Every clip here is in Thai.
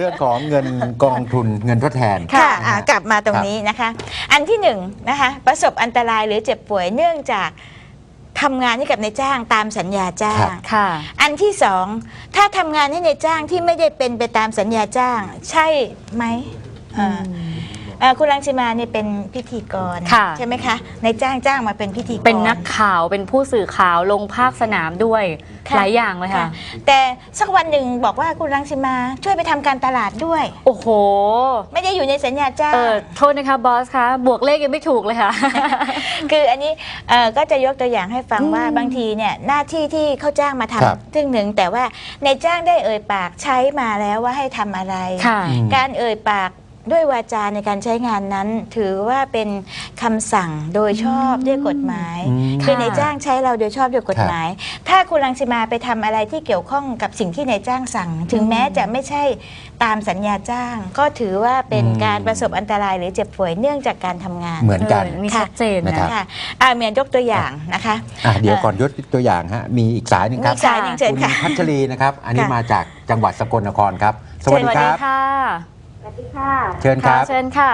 เรื่องของเงินกองทุนเงินทดแทน ค่ะนฮอ่ากลับมาตรงนี้นะคะ อันที่หนึ่งนะคะ ประสบอันตรายหรือเจ็บป่วยเนื่องจากทำงานให้กับนายจ้างตามสัญญาจ้าครังบค่ะ อันที่สองถ้าทำงานให้นายจ้างที่ไม่ได้เป็นไปตามสัญญาจ้าง ใช่ไหม อ่าเอ่อคุณรังสิมาเนี่ยเป็นพิธีกรค่ะ ใช่ไหมคะนายจ้างจ้างมาเป็นพิธีกร เป็นนักข่าวเป็นผู้สื่อข่าวลงภาคสนามด้วย ค่ะ หลายอย่างเลยค่ะ แต่สักวันหนึ่งบอกว่าคุณรังสิมาช่วยไปทำการตลาดด้วย โอ้โห ไม่ได้อยู่ในสัญญาจ้าง เออโทษนะคะบอสคะบวกเลขยังไม่ถูกเลยค่ะ คืออันนี้เอ่อก็จะยกตัวอย่างให้ฟังอืมว่าบางทีเนี่ยหน้าที่ที่เขาจ้างมาครับทำซึ่งหนึ่งแต่ว่าในจ้างได้เอ่ยปากใช้มาแล้วว่าให้ทำอะไร ค่ะ อืม การเอ่ยปาก ด้วยวาจาในการใช้งานนั้น ถือว่าเป็นคำสั่งโดยชอบด้วยกฎหมายอืมคือค่ะในจ้างใช้เราโดยชอบด้วยกฎหมาย ถ้าคุณรังสิมาไปทำอะไรที่เกี่ยวข้องกับสิ่งที่ในจ้างสั่ง ถึงแม้จะไม่ใช่ตามสัญญาจ้าง ก็ถือว่าเป็นอืม การประสบอันตรายหรือเจ็บป่วยเนื่องจากการทำงาน เหมือนกัน นี่ค่ะ ชัดเจนนะครันะบค่ะอ่าเมียนยกตัวอย่างนะคะ อะเดี๋ยวก่อนยกตัวอย่างฮะมีอีกสายหนึ่งครับมีสายหนึ่งเชิญคุณค่ะพัชรีนะครับ อันนี้ค่ะ มาจากจังหวัดสกลนครครับสสวัวัสสดีดีครับ ค่ะ สวัสดีค่ะเชิญคค่ะรับ เชิญค่ะ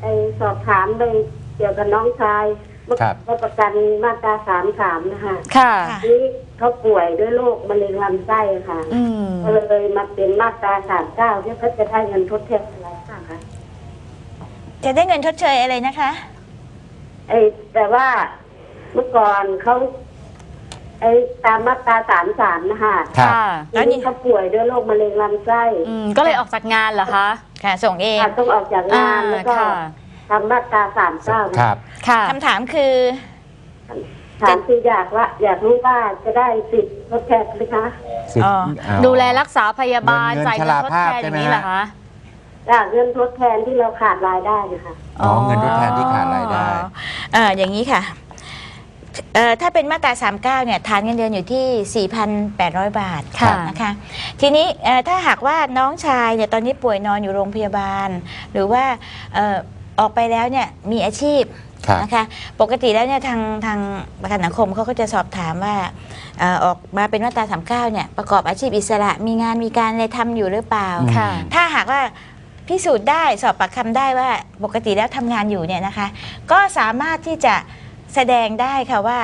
ไอสอบถามเลยเกี่ยวกับน้องชายเมื่อครับเมื่อประกันมาตราสามสามนะคะค่ะ ค่ะ นี่เขาป่วยด้วยโรคมะเร็งลำไส้ค่ะอืม ก็เลยมาเป็นมาตราสามเก้าที่เขาจะได้เงินทดแทนอะไรบ้างคะจะได้เงินชดเชยอะไรนะคะ ไอแต่ว่าเมื่อก่อนเขา ไอตามมาตราสามสามนะคะครับ ค่ะแล้วนี่ทีเขาป่วยด้วยโรคมะเร็งลำไส้อืมก็เลยออกจากงานเหรอคะค่ะส่งเองค่ะต้องออกจากงานแล้วก็ค่ะ ทำมาตราสามเก้าครับ ค่ะ คำถามคือ ถามคืออยากว่า อยากรู้ว่าจะได้สิทธิ์ทดแทนไหมคะสิทธิ์อ๋ออ๋อ ดูแลรักษาพยาบาลเงินจ่ายเงินทดแทนชราภาพอย่างนี้เหรอใช่ไหมคะฮะจากเงินทดแทนที่เราขาดรายได้นะคะ อ๋อเงินทดแทนที่ขาดรายได้ เอ่ออย่างนี้ค่ะ เอ่อถ้าเป็นมาตรา 39 เนี่ยฐานเงินเดือนอยู่ที่ 4,800 บาทค่ะ นะคะ ทีนี้เอ่อถ้าหากว่าน้องชายเนี่ยตอนนี้ป่วยนอนอยู่โรงพยาบาล หรือว่าเอ่อออกไปแล้วเนี่ยมีอาชีพครับ นะคะปกติแล้วเนี่ยทางทางประกันสังคมเขาก็จะสอบถามว่าเอ่อออกมาเป็นมาตรา39 เนี่ยประกอบอาชีพอิสระมีงานมีการอะไรทำอยู่หรือเปล่า อืม ค่ะ ถ้าหากว่าพิสูจน์ได้สอบปากคำได้ว่าปกติแล้วทำงานอยู่เนี่ยนะคะ ก็สามารถที่จะ แสดงได้ค่ะว่า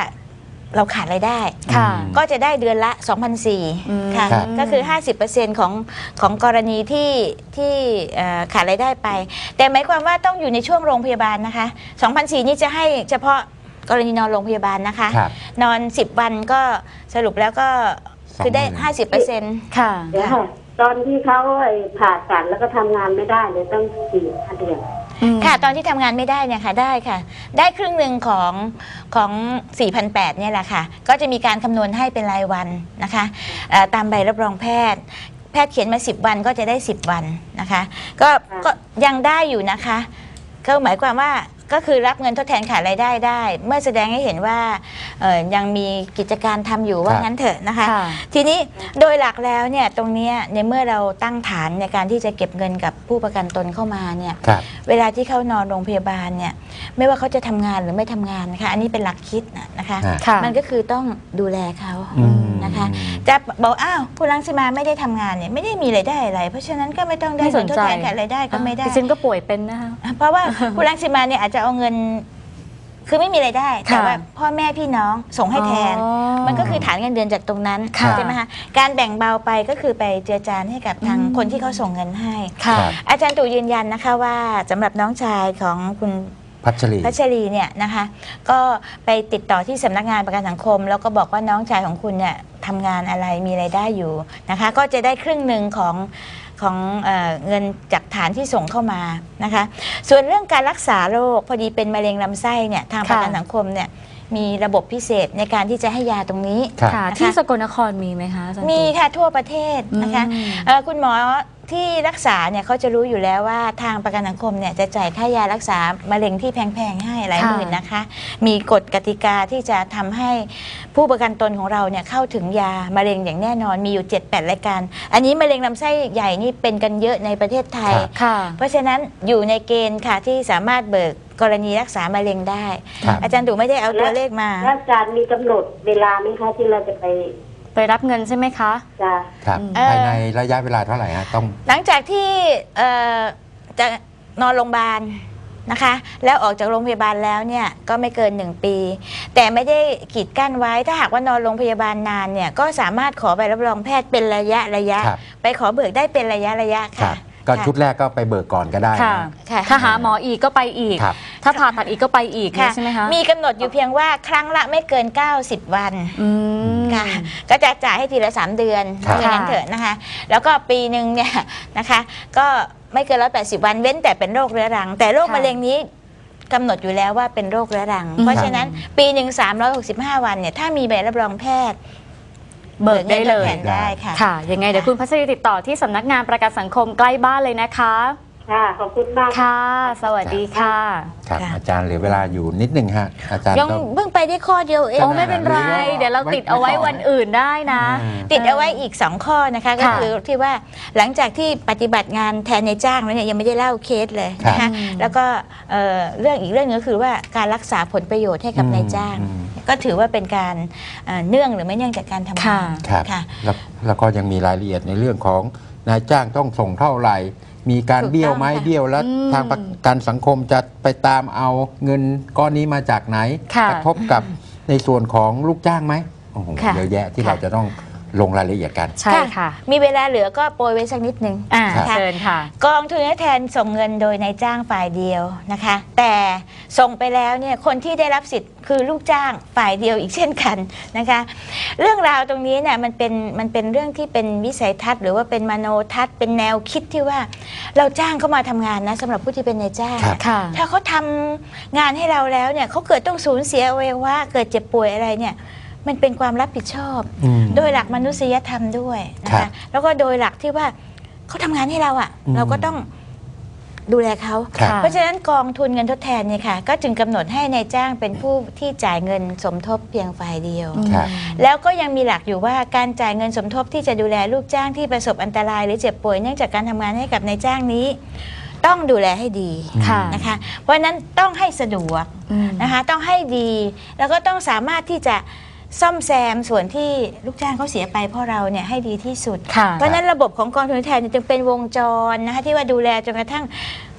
เราขาดรายได้ ค่ะก็จะได้เดือนละอืม2,004ค่ะครับ ก็คือ 50%ของของกรณีที่ที่เอ่อขาดรายได้ไป แต่หมายความว่าต้องอยู่ในช่วงโรงพยาบาลนะคะ2,004นี่จะให้เฉพาะกรณีนอนโรงพยาบาลนะคะ ครับ นอน 10 วันก็สรุปแล้วก็คือได้50%ค่ะ เดี๋ยวค่ะ ตอนที่เขาไอ้ผ่าตัดแล้วก็ทำงานไม่ได้เลยต้องสี่ห้าเดือน ค่ะ ตอนที่ทำงานไม่ได้เนี่ยค่ะได้ค่ะ ได้ครึ่งหนึ่งของของ4,008เนี่ยแหละค่ะ ก็จะมีการคำนวณให้เป็นรายวันนะคะเอ่อตามใบรับรองแพทย์ แพทย์เขียนมา 10 วันก็จะได้ 10 วันนะคะ ก็ค่ะก็ยังได้อยู่นะคะ ก็หมายความว่า ก็คือรับเงินทดแทนขาดรายได้ได้ เมื่อแสดงให้เห็นว่าเอ่อยังมีกิจการทำอยู่ว่าครับงั้นเถอะนะคะค่ะทีนี้โดยหลักแล้วเนี่ยตรงเนี้ยในเมื่อเราตั้งฐานในการที่จะเก็บเงินกับผู้ประกันตนเข้ามาเนี่ยครับเวลาที่เขานอนโรงพยาบาลเนี่ยไม่ว่าเขาจะทำงานหรือไม่ทำงานนะคะอันนี้เป็นหลักคิดนะนะคะฮะค่ะมันก็คือต้องดูแลเขาอืมนะคะจะบอกอ้าวคุณรังสิมาไม่ได้ทำงานเนี่ยไม่ได้มีรายได้อะไร เพราะฉะนั้นก็ไม่ต้องได้ไม่สผลนทดใจแทนขาดรายได้ก็ไม่ได้ดิฉันก็ป่วยเป็นนะคะเพราะว่าคุณรังสิมาเนี่ยอาจจะเอาเงิน คือไม่มีรายได้ แต่ค่ะว่าพ่อแม่พี่น้องส่งให้แทน อ๋อมันก็คือฐานเงินเดือนจากตรงนั้นค่ะใช่ไหมคะการแบ่งเบาไปก็คือไปเจือจานให้กับทางอืม คนที่เขาส่งเงินให้ ค่ะ ครับ อาจารย์ตู่ยืนยันนะคะว่าสำหรับน้องชายของคุณ พัชรี พัชรีเนี่ยนะคะก็ไปติดต่อที่สำนักงานประกันสังคม แล้วก็บอกว่าน้องชายของคุณเนี่ยทำงานอะไรมีไรายได้อยู่นะคะ ก็จะได้ครึ่งหนึ่งของ ของเออเงินจากฐานที่ส่งเข้ามานะคะ ส่วนเรื่องการรักษาโรคพอดีเป็นมะเร็งลำไส้เนี่ยทางประกันค่ะ สังคมเนี่ยมีระบบพิเศษในการที่จะให้ยาตรงนี้ ครับ ค่ะนะคะที่สกลนครมีไหมคะอาจารย์มีตู่ค่ะทั่วประเทศนะคะอืม เอ่อคุณหมอ ที่รักษาเนี่ยเขาจะรู้อยู่แล้วว่าทางประกันสังคมเนี่ยจะจ่ายค่ายารักษามะเร็งที่แพงๆให้หลายค่ะหมื่นนะคะ มีกฎกติกาที่จะทำให้ผู้ประกันตนของเราเนี่ยเข้าถึงยามะเร็งอย่างแน่นอนมีอยู่ 7-8 รายการ อันนี้มะเร็งลำไส้ใหญ่นี่เป็นกันเยอะในประเทศไทย ครับ ค่ะ เพราะฉะนั้นอยู่ในเกณฑ์ค่ะที่สามารถเบิกกรณีรักษามะเร็งได้ ครับ อาจารย์ดูไม่ได้เอาตัวเลขมา แล้วอาจารย์มีกำหนดเวลาไหมคะที่เราจะไป ไปรับเงินใช่ไหมคะ จ้ะครับอืมภายในระยะเวลาเท่าไหร่ฮะต้อง หลังจากที่เอ่อจะนอนโรงพยาบาลนะคะ แล้วออกจากโรงพยาบาลแล้วเนี่ยก็ไม่เกิน 1 ปี แต่ไม่ได้กีดกั้นไว้ ถ้าหากว่านอนโรงพยาบาลนานเนี่ยก็สามารถขอใบรับรองแพทย์เป็นระยะระยะ ครับ ไปขอเบิกได้เป็นระยะระยะครัค่ะบก็ค่ะ ชุดแรกก็ไปเบิกก่อนก็ได้ค่ะนะค่ะ ถ้าหาหมออีกก็ไปอีก ครับ ถ้าผ่าตัดอีกก็ไปอีกค่ะ ใช่ไหมคะมีกำหนดอยู่เพียงว่าครั้งละไม่เกิน 90 วัน อืม ค่ะก็จะจ่ายให้ทีละ 3 เดือนครับอย่างนั้นเถอะนะคะ แล้วก็ปีหนึ่งเนี่ยนะคะ ก็ไม่เกิน180วันเว้นแต่เป็นโรคเรื้อรัง แต่โรคค่ะ มะเร็งนี้กำหนดอยู่แล้วว่าเป็นโรคเรื้อรังอืมเพราะฉะนั้นปีหนึ่ง365วันเนี่ยถ้ามีใบรับรองแพทย์เบิกได้เลยงินทดแทนได้ค่ะ ค่ะ ยังไงเดี๋ยวคุณพัชรีติดต่อที่สำนักงานประกันสังคมใกล้บ้านเลยนะคะ ค่ะ ขอบคุณมาก ค่ะ สวัสดีค่ะ ครับ ค่ะ อาจารย์เหลือเวลาอยู่นิดหนึ่งฮะ อาจารย์ยังก็ เพิ่งไปได้ข้อเดียวเอง โอ้ไม่เป็นไร เดี๋ยวเราติดเอาไว้วันอื่นได้นะอ่าติดเอาไว้อีก 2 ข้อนะคะ ก็ค่ะคือที่ว่าหลังจากที่ปฏิบัติงานแทนในจ้างแล้วเนี่ยยังไม่ได้เล่าเคสเลยนะครัคะบ แล้วก็เอ่อเรื่องอีกเรื่องหนึงก็คือว่าการรักษาผลประโยชน์ให้กับอืมนายจ้าง อืมก็ถือว่าเป็นการเอ่อเนื่องหรือไม่เนื่องจากการทำงานครับค่ะแล้วแล้วก็ยังมีรายละเอียดในเรื่องของนายจ้างต้องส่งเท่าไหร่ มีการถูกต้องเบี้ยวไหมค่ะเบี้ยวแล้วอืมทางประกันสังคมจะไปตามเอาเงินก้อนนี้มาจากไหน ค่ะกระทบกับในส่วนของลูกจ้างไหมโอ้โหค่ะเยอะแยะที่ค่ะ เราจะต้อง ลงรายละเอียดกัน ใช่ค่ะ มีเวลาเหลือก็โปรยไว้สักนิดนึงอ่าครับเชิญค่ะ กองทุนทดแทนส่งเงินโดยนายจ้างฝ่ายเดียวนะคะ แต่ส่งไปแล้วเนี่ยคนที่ได้รับสิทธิ์คือลูกจ้างฝ่ายเดียวอีกเช่นกันนะคะ เรื่องราวตรงนี้เนี่ยมันเป็นมันเป็นเรื่องที่เป็นวิสัยทัศน์ หรือว่าเป็นมโนทัศน์เป็นแนวคิดที่ว่า เราจ้างเขามาทำงานนะสำหรับผู้ที่เป็นนายจ้าง ครับ ค่ะ ถ้าเขาทำงานให้เราแล้วเนี่ยเขาเกิดต้องสูญเสียอวัยวะเกิดเจ็บป่วยอะไรเนี่ย มันเป็นความรับผิดชอบ อืม โดยหลักมนุษยธรรมด้วยนะครัคะบแล้วก็โดยหลักที่ว่าเขาทำงานให้เราอะ่ะอืม เราก็ต้องดูแลเขา ครับ ค่ะ เพราะฉะนั้นกองทุนเงินทดแทนเนี่ยค่ะ ก็จึงกำหนดให้ในายจ้างเป็นผู้ที่จ่ายเงินสมทบเพียงฝ่ายเดียว ครับ แล้วก็ยังมีหลักอยู่ว่าการจ่ายเงินสมทบที่จะดูแลลูกจ้างที่ประสบอันตรายหรือเจ็บป่วยเนื่องจากการทำงานให้กับนายจ้างนี้ ต้องดูแลให้ดีค่ะนะคะ เพราะฉะนั้นต้องให้สะดวกอืม นะคะ ต้องให้ดี แล้วก็ต้องสามารถที่จะ ซ่อมแซมส่วนที่ลูกจ้างเขาเสียไปเพราะเราเนี่ยให้ดีที่สุด ค่ะ เพราะฉะนั้นระบบของกองทุนทดแทนเนี่ยจึงเป็นวงจรนะคะที่ว่าดูแลจนกระทั่ง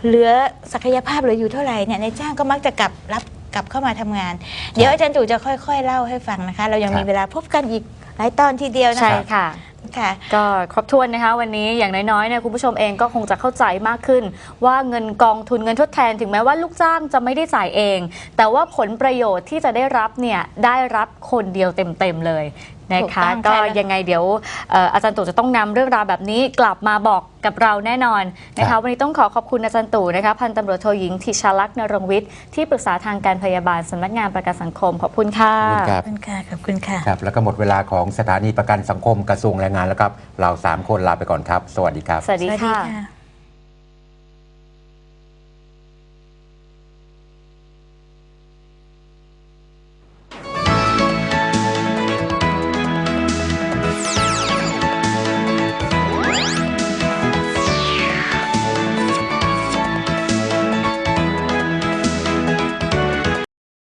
เหลือศักยภาพเหลืออยู่เท่าไหร่เนี่ยในายจ้างก็มักจะกลับรับกลับเข้ามาทำงาน เดี๋ยวอาจารย์ตู่จะค่อยๆ เล่าให้ฟังนะคะ เรายังครับมีเวลาพบกันอีกหลายตอนทีเดียวนะใช่คะ ค่ะ ก็ครบถ้วนนะคะ วันนี้อย่างน้อยๆเนี่ยคุณผู้ชมเองก็คงจะเข้าใจมากขึ้น ว่าเงินกองทุนเงินทดแทนถึงแม้ว่าลูกจ้างจะไม่ได้จ่ายเอง แต่ว่าผลประโยชน์ที่จะได้รับเนี่ยได้รับคนเดียวเต็มๆเลย นะถูกคะต้องก็ค่ะ ยังไงเดี๋ยวเอ่ออาจารย์ตู่จะต้องนำเรื่องราวแบบนี้กลับมาบอกกับเราแน่นอนนะครัคะบ วันนี้ต้องขอขอบคุณอาจารย์ตู่นะคะพันตำรวจโทหญิงทิชาลักษณ์นรงวิทย์ที่ปรึกษาทางการพยาบาลสำนักงานประกันสังคมขอบคุณค่ะ ขอบคุณคขรัอบ บคุณค่ะ ขอบคุณค่ะ ครับ แล้วก็หมดเวลาของสถานีประกันสังคมกระทรวงแรงงานแล้วครับ เราสามคนลาไปก่อนครับ สวัสดีครับ สวัสดีสวัสดีค่ะค่ะ